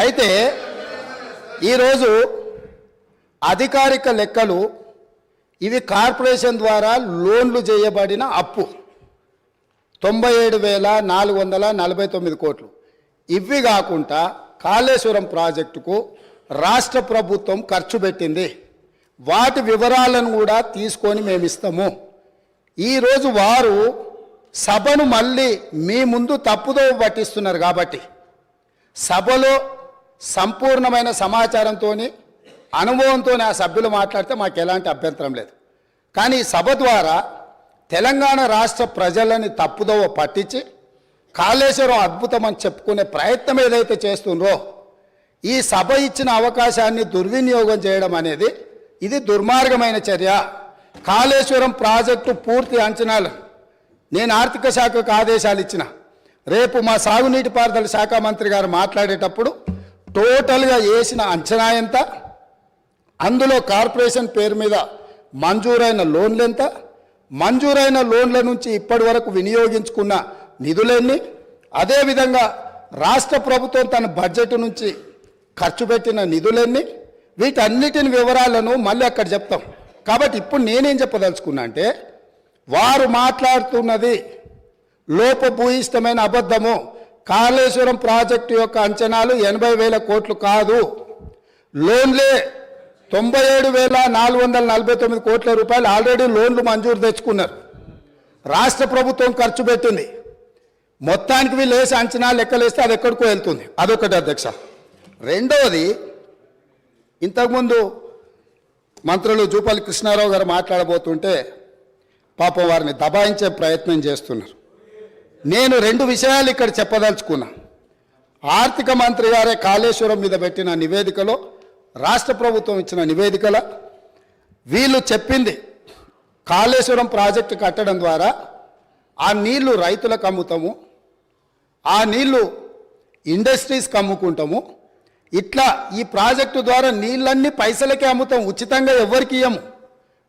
అయితే ఈరోజు అధికారిక లెక్కలు ఇవి కార్పొరేషన్ ద్వారా లోన్లు చేయబడిన అప్పు. తొంభై ఏడు వేల నాలుగు వందల నలభై తొమ్మిది కోట్లు. ఇవి కాకుండా కాళేశ్వరం ప్రాజెక్టుకు రాష్ట్ర ప్రభుత్వం ఖర్చు పెట్టింది. వాటి వివరాలను కూడా తీసుకొని మేము ఇస్తాము. ఈరోజు వారు సభను మళ్ళీ మీ ముందు తప్పుదో పట్టిస్తున్నారు కాబట్టి సభలో సంపూర్ణమైన సమాచారంతో అనుభవంతో ఆ సభ్యులు మాట్లాడితే మాకు ఎలాంటి అభ్యంతరం లేదు. కానీ ఈ సభ ద్వారా తెలంగాణ రాష్ట్ర ప్రజలని తప్పుదోవ పట్టించి కాళేశ్వరం అద్భుతం అని చెప్పుకునే ప్రయత్నం ఏదైతే చేస్తుండ్రో ఈ సభ ఇచ్చిన అవకాశాన్ని దుర్వినియోగం చేయడం అనేది ఇది దుర్మార్గమైన చర్య. కాళేశ్వరం ప్రాజెక్టు పూర్తి అంచనాలు నేను ఆర్థిక శాఖకు ఆదేశాలు ఇచ్చిన రేపు మా సాగునీటి పారుదల శాఖ మంత్రి గారు మాట్లాడేటప్పుడు టోటల్గా వేసిన అంచనా ఎంత? అందులో కార్పొరేషన్ పేరు మీద మంజూరైన లోన్లు ఎంత? మంజూరైన లోన్ల నుంచి ఇప్పటి వరకు వినియోగించుకున్న నిధులన్నీ? అదేవిధంగా రాష్ట్ర ప్రభుత్వం తన బడ్జెట్ నుంచి ఖర్చు పెట్టిన నిధులన్నీ? వీటన్నిటిని వివరాలను మళ్ళీ అక్కడ చెప్తాం. కాబట్టి ఇప్పుడు నేనేం చెప్పదలుచుకున్నా అంటే వారు మాట్లాడుతున్నది లోపభూయిష్టమైన అబద్ధము కాళేశ్వరం ప్రాజెక్టు యొక్క అంచనాలు ఎనభై వేల కోట్లు కాదు. లోన్లే తొంభై ఏడు వేల నాలుగు వందల నలభై తొమ్మిది కోట్ల రూపాయలు ఆల్రెడీ లోన్లు మంజూరు తెచ్చుకున్నారు. రాష్ట్ర ప్రభుత్వం ఖర్చు పెట్టింది. మొత్తానికి వీళ్ళు వేసి అంచనా లెక్కలేస్తే అది ఎక్కడికో వెళ్తుంది. అదొకటి అధ్యక్ష. రెండవది ఇంతకుముందు మంత్రులు జూపల్లి కృష్ణారావు గారు మాట్లాడబోతుంటే పాపం వారిని దబాయించే ప్రయత్నం చేస్తున్నారు. నేను రెండు విషయాలు ఇక్కడ చెప్పదలుచుకున్నా. ఆర్థిక మంత్రి గారే కాళేశ్వరం మీద పెట్టిన నివేదికలో రాష్ట్ర ప్రభుత్వం ఇచ్చిన నివేదికల వీళ్ళు చెప్పింది కాళేశ్వరం ప్రాజెక్టు కట్టడం ద్వారా ఆ నీళ్ళు రైతులకు అమ్ముతాము ఆ నీళ్ళు ఇండస్ట్రీస్కి అమ్ముకుంటాము ఇట్లా ఈ ప్రాజెక్టు ద్వారా నీళ్ళన్నీ పైసలకే అమ్ముతాం ఉచితంగా ఎవరికి ఇయ్యము.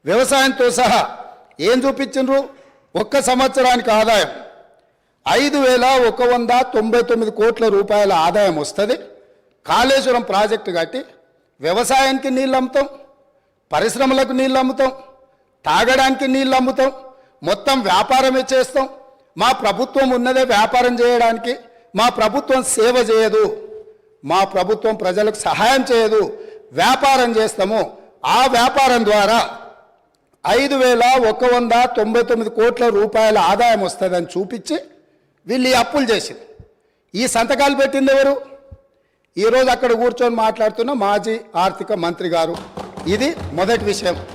వ్యవసాయంతో సహా ఏం చూపించిండ్రు ఒక్క సంవత్సరానికి ఆదాయం. ఐదు వేల ఒక వంద తొంభై తొమ్మిది కోట్ల రూపాయల ఆదాయం వస్తుంది. కాళేశ్వరం ప్రాజెక్టు కట్టి వ్యవసాయానికి నీళ్ళు అమ్ముతాం పరిశ్రమలకు నీళ్ళు అమ్ముతాం తాగడానికి నీళ్ళు అమ్ముతాం మొత్తం వ్యాపారమే చేస్తాం. మా ప్రభుత్వం ఉన్నదే వ్యాపారం చేయడానికి మా ప్రభుత్వం సేవ చేయదు. మా ప్రభుత్వం ప్రజలకు సహాయం చేయదు. వ్యాపారం చేస్తాము. ఆ వ్యాపారం ద్వారా ఐదు వేల ఒక వంద తొంభై తొమ్మిది కోట్ల రూపాయల ఆదాయం వస్తుందని చూపించి వీళ్ళు ఈ అప్పులు చేసింది. ఈ సంతకాలు పెట్టింది ఎవరు? ఈరోజు అక్కడ కూర్చొని మాట్లాడుతున్న మాజీ ఆర్థిక మంత్రి గారు. ఇది మొదటి విషయం.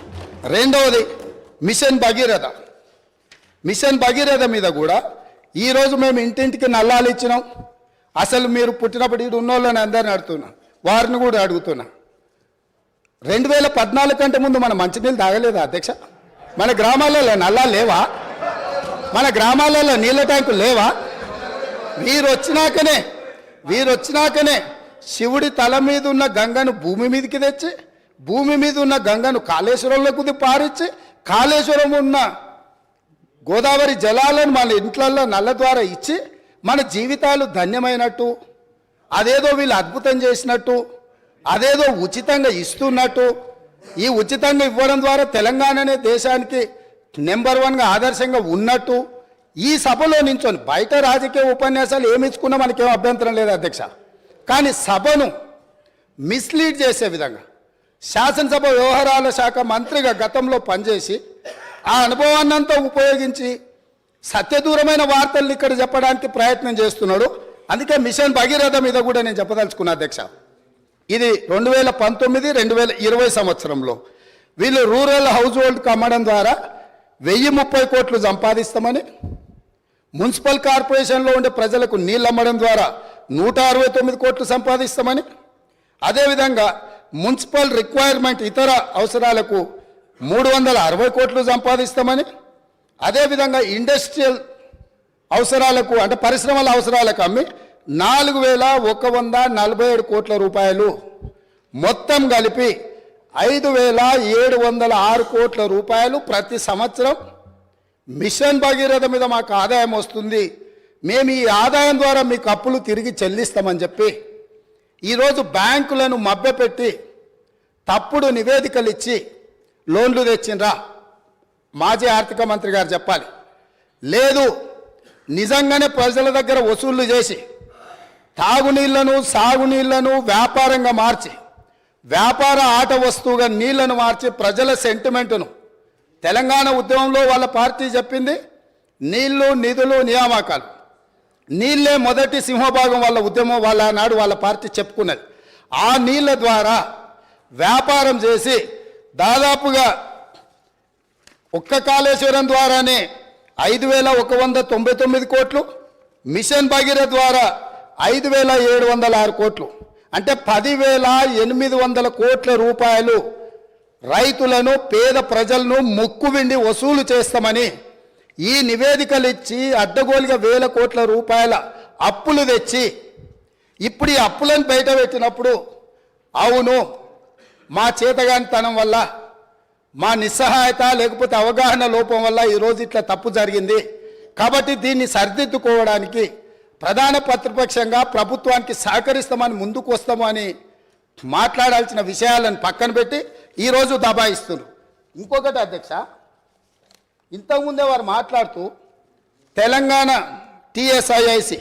రెండవది మిషన్ భగీరథ. మిషన్ భగీరథ మీద కూడా ఈరోజు మేము ఇంటింటికి నల్లాలు ఇచ్చినాం. అసలు మీరు పుట్టినప్పుడు ఇటు ఉన్నోళ్ళని అందరిని అడుగుతున్నా. వారిని కూడా అడుగుతున్నా. రెండు వేల పద్నాలుగు కంటే ముందు మన మంచినీళ్ళు తాగలేదా అధ్యక్ష? మన గ్రామాలలో నల్లా లేవా? మన గ్రామాలలో నీళ్ళ ట్యాంకులు లేవా? వీరు వచ్చినాకనే వీరు వచ్చినాకనే శివుడి తల మీద ఉన్న గంగను భూమి మీదకి తెచ్చి భూమి మీద ఉన్న గంగను కాళేశ్వరంలోకి పారిచ్చి కాళేశ్వరం ఉన్న గోదావరి జలాలను మన ఇంట్లల్లో నల్ల ద్వారా ఇచ్చి మన జీవితాలు ధన్యమైనట్టు అదేదో వీళ్ళు అద్భుతం చేసినట్టు అదేదో ఉచితంగా ఇస్తున్నట్టు ఈ ఉచితంగా ఇవ్వడం ద్వారా తెలంగాణనే దేశానికి నెంబర్ వన్గా ఆదర్శంగా ఉన్నట్టు ఈ సభలో నించొని బయట రాజకీయ ఉపన్యాసాలు ఏమి ఇచ్చుకున్నా మనకేం అభ్యంతరం లేదు అధ్యక్ష. కానీ సభను మిస్లీడ్ చేసే విధంగా శాసనసభ వ్యవహారాల శాఖ మంత్రిగా గతంలో పనిచేసి ఆ అనుభవాన్నంతా ఉపయోగించి సత్యదూరమైన వార్తల్ని ఇక్కడ చెప్పడానికి ప్రయత్నం చేస్తున్నాడు. అందుకే మిషన్ భగీరథ మీద కూడా నేను చెప్పదలుచుకున్నా అధ్యక్ష. ఇది రెండు వేల పంతొమ్మిది రెండు వేల ఇరవై సంవత్సరంలో వీళ్ళు రూరల్ హౌస్ హోల్డ్కి అమ్మడం ద్వారా వెయ్యి ముప్పై కోట్లు సంపాదిస్తామని మున్సిపల్ కార్పొరేషన్లో ఉండే ప్రజలకు నీళ్ళు అమ్మడం ద్వారా నూట అరవై తొమ్మిది కోట్లు సంపాదిస్తామని అదేవిధంగా మున్సిపల్ రిక్వైర్మెంట్ ఇతర అవసరాలకు మూడు వందల అరవై కోట్లు సంపాదిస్తామని అదేవిధంగా ఇండస్ట్రియల్ అవసరాలకు అంటే పరిశ్రమల అవసరాలకు అమ్మి నాలుగు వేల ఒక వంద నలభై ఏడు కోట్ల రూపాయలు మొత్తం కలిపి ఐదు వేల ఏడు వందల ఆరు కోట్ల రూపాయలు ప్రతి సంవత్సరం మిషన్ భగీరథ మీద మాకు ఆదాయం వస్తుంది. మేము ఈ ఆదాయం ద్వారా మీకు అప్పులు తిరిగి చెల్లిస్తామని చెప్పి ఈరోజు బ్యాంకులను మభ్యపెట్టి తప్పుడు నివేదికలు ఇచ్చి లోన్లు తెచ్చిండ్రా. మాజీ ఆర్థిక మంత్రి గారు చెప్పాలి. లేదు నిజంగానే ప్రజల దగ్గర వసూళ్ళు చేసి తాగునీళ్ళను సాగునీళ్ళను వ్యాపారంగా మార్చి వ్యాపార ఆట వస్తువుగా నీళ్ళను మార్చి ప్రజల సెంటిమెంటును తెలంగాణ ఉద్యమంలో వాళ్ళ పార్టీ చెప్పింది నీళ్ళు నిధులు నియామకాలు. నీళ్ళే మొదటి సింహభాగం వాళ్ళ ఉద్యమం వాళ్ళ నాడు వాళ్ళ పార్టీ చెప్పుకున్నది. ఆ నీళ్ళ ద్వారా వ్యాపారం చేసి దాదాపుగా ఒక్క కాళేశ్వరం ద్వారానే ఐదు వేల ఒక వంద తొంభై తొమ్మిది కోట్లు మిషన్ భగీరథ ద్వారా ఐదు వేల ఏడు వందల ఆరు కోట్లు. అంటే పదివేల ఎనిమిది వందల కోట్ల రూపాయలు రైతులను పేద ప్రజలను ముక్కువిండి వసూలు చేస్తామని ఈ నివేదికలు ఇచ్చి అడ్డగోలుగా వేల కోట్ల రూపాయల అప్పులు తెచ్చి ఇప్పుడు ఈ అప్పులను బయట పెట్టినప్పుడు అవును మా చేతగానితనం వల్ల మా నిస్సహాయత లేకపోతే అవగాహన లోపం వల్ల ఈరోజు ఇట్లా తప్పు జరిగింది. కాబట్టి దీన్ని సరిదిద్దుకోవడానికి ప్రధాన ప్రతిపక్షంగా ప్రభుత్వానికి సహకరిస్తామని ముందుకు వస్తామని మాట్లాడాల్సిన విషయాలను పక్కన పెట్టి ఈరోజు దబాయిస్తున్నారు ఇంకొకటి అధ్యక్ష ఇంతకుముందే వారు మాట్లాడుతూ తెలంగాణ టీఎస్ఐఐసి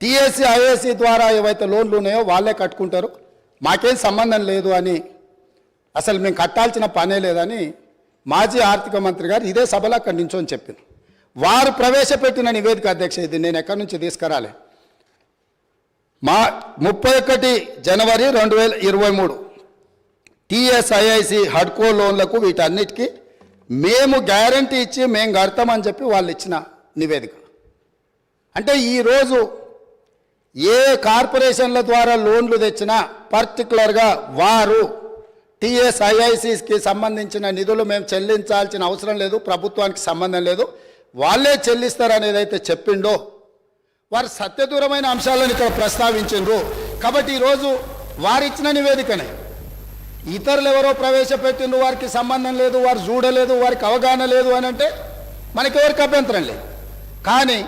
టిఎస్సి ఐఐసి ద్వారా ఏవైతే లోన్లు ఉన్నాయో వాళ్ళే కట్టుకుంటారు. మాకేం సంబంధం లేదు అని అసలు మేము కట్టాల్సిన పనే లేదని మాజీ ఆర్థిక మంత్రి గారు ఇదే సభలో అక్కడి నుంచో చెప్పింది వారు ప్రవేశపెట్టిన నివేదిక అధ్యక్ష ఇది నేను ఎక్కడి నుంచి తీసుకురాలే. మా ముప్పై ఒకటి జనవరి రెండు వేల ఇరవై మూడు టీఎస్ఐఐసి హడ్కో లోన్లకు వీటన్నిటికీ మేము గ్యారంటీ ఇచ్చి మేము కడతామని చెప్పి వాళ్ళు ఇచ్చిన నివేదిక. అంటే ఈరోజు ఏ కార్పొరేషన్ల ద్వారా లోన్లు తెచ్చినా పర్టికులర్గా వారు టీఎస్ఐఐసికి సంబంధించిన నిధులు మేము చెల్లించాల్సిన అవసరం లేదు ప్రభుత్వానికి సంబంధం లేదు. వాళ్ళే చెల్లిస్తారు అనేది అయితే చెప్పిండో వారు సత్యదూరమైన అంశాలను ఇక్కడ ప్రస్తావించిండ్రు. కాబట్టి ఈరోజు వారిచ్చిన నివేదికనే ఇతరులు ఎవరో ప్రవేశపెట్టిండ్రు వారికి సంబంధం లేదు వారు చూడలేదు వారికి అవగాహన లేదు అని అంటే మనకి ఎవరికి అభ్యంతరం లేదు. కానీ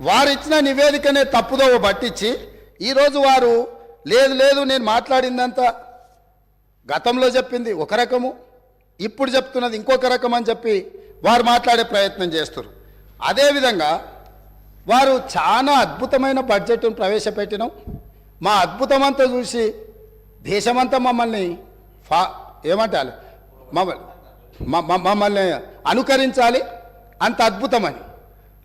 వారు ఇచ్చిన నివేదికనే తప్పుదోవ పట్టించి ఈరోజు వారు లేదు లేదు నేను మాట్లాడిందంతా గతంలో చెప్పింది ఒక రకము ఇప్పుడు చెప్తున్నది ఇంకొక రకం అని చెప్పి వారు మాట్లాడే ప్రయత్నం చేస్తారు అదేవిధంగా వారు చాలా అద్భుతమైన బడ్జెట్ను ప్రవేశపెట్టినాం. మా అద్భుతమంతా చూసి దేశమంతా మమ్మల్ని ఫా ఏమంటారు? మమ్మల్ని మ- మ- మమ్మల్ని అనుకరించాలి. అంత అద్భుతమని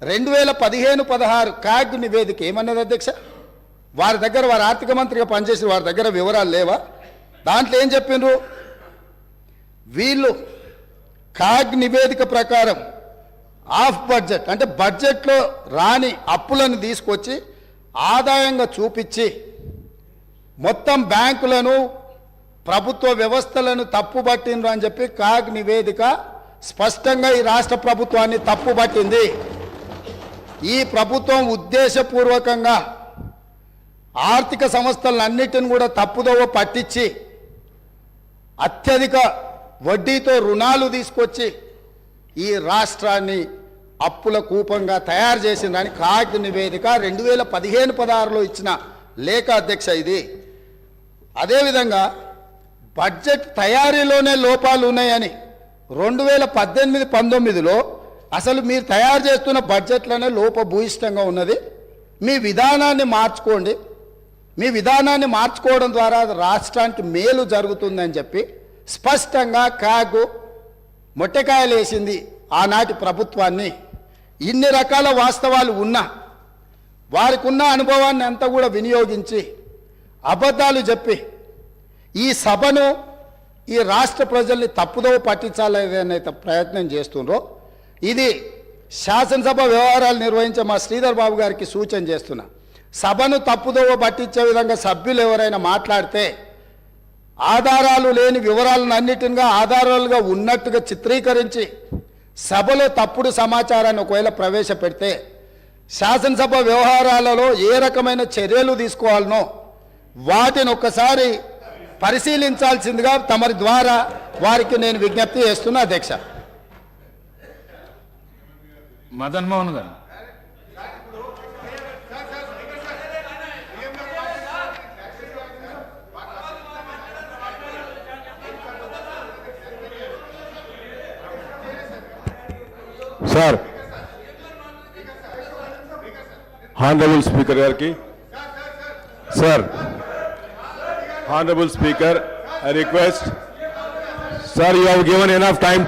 రెండు వేల పదిహేను పదహారు కాగ్ నివేదిక ఏమన్నది అధ్యక్ష? వారి దగ్గర వారి ఆర్థిక మంత్రిగా పనిచేసిన వారి దగ్గర వివరాలు లేవా? దాంట్లో ఏం చెప్పిండ్రు? వీళ్ళు కాగ్ నివేదిక ప్రకారం ఆఫ్ బడ్జెట్ అంటే బడ్జెట్లో రాని అప్పులను తీసుకొచ్చి ఆదాయంగా చూపించి మొత్తం బ్యాంకులను ప్రభుత్వ వ్యవస్థలను తప్పుబట్టిండ్రు అని చెప్పి కాగ్ నివేదిక స్పష్టంగా ఈ రాష్ట్ర ప్రభుత్వాన్ని తప్పుబట్టింది ఈ ప్రభుత్వం ఉద్దేశపూర్వకంగా ఆర్థిక సంస్థలన్నిటిని కూడా తప్పుదోవ పట్టించి అత్యధిక వడ్డీతో రుణాలు తీసుకొచ్చి ఈ రాష్ట్రాన్ని అప్పుల కూపంగా తయారు చేసిందని కాగ్ నివేదిక రెండు వేల పదిహేను పదహారులో ఇచ్చిన లేఖ అధ్యక్ష ఇది. అదేవిధంగా బడ్జెట్ తయారీలోనే లోపాలు ఉన్నాయని రెండు వేల పద్దెనిమిది పంతొమ్మిదిలో అసలు మీరు తయారు చేస్తున్న బడ్జెట్లోనే లోపభూయిష్టంగా ఉన్నది. మీ విధానాన్ని మార్చుకోండి. మీ విధానాన్ని మార్చుకోవడం ద్వారా రాష్ట్రానికి మేలు జరుగుతుందని చెప్పి స్పష్టంగా కాగు మొట్టకాయలు వేసింది ఆనాటి ప్రభుత్వాన్ని. ఇన్ని రకాల వాస్తవాలు ఉన్నా వారికి ఉన్న అనుభవాన్ని అంతా కూడా వినియోగించి అబద్ధాలు చెప్పి ఈ సభను ఈ రాష్ట్ర ప్రజల్ని తప్పుదోవ పట్టించాలనే ప్రయత్నం చేస్తుండ్రో ఇది శాసనసభ వ్యవహారాలు నిర్వహించే మా శ్రీధర్ బాబు గారికి సూచన చేస్తున్నా. సభను తప్పుదోవ పట్టించే విధంగా సభ్యులు ఎవరైనా మాట్లాడితే ఆధారాలు లేని వివరాలను అన్నిటిగా ఆధారాలుగా ఉన్నట్టుగా చిత్రీకరించి సభలో తప్పుడు సమాచారాన్ని ఒకవేళ ప్రవేశపెడితే శాసనసభ వ్యవహారాలలో ఏ రకమైన చర్యలు తీసుకోవాలనో వాటిని ఒక్కసారి పరిశీలించాల్సిందిగా తమరి ద్వారా వారికి నేను విజ్ఞప్తి చేస్తున్నా అధ్యక్ష. Madan Mohan garu. Sir honourable speaker గారికి. Sir Honorable Speaker, I request, sir, you have given enough time.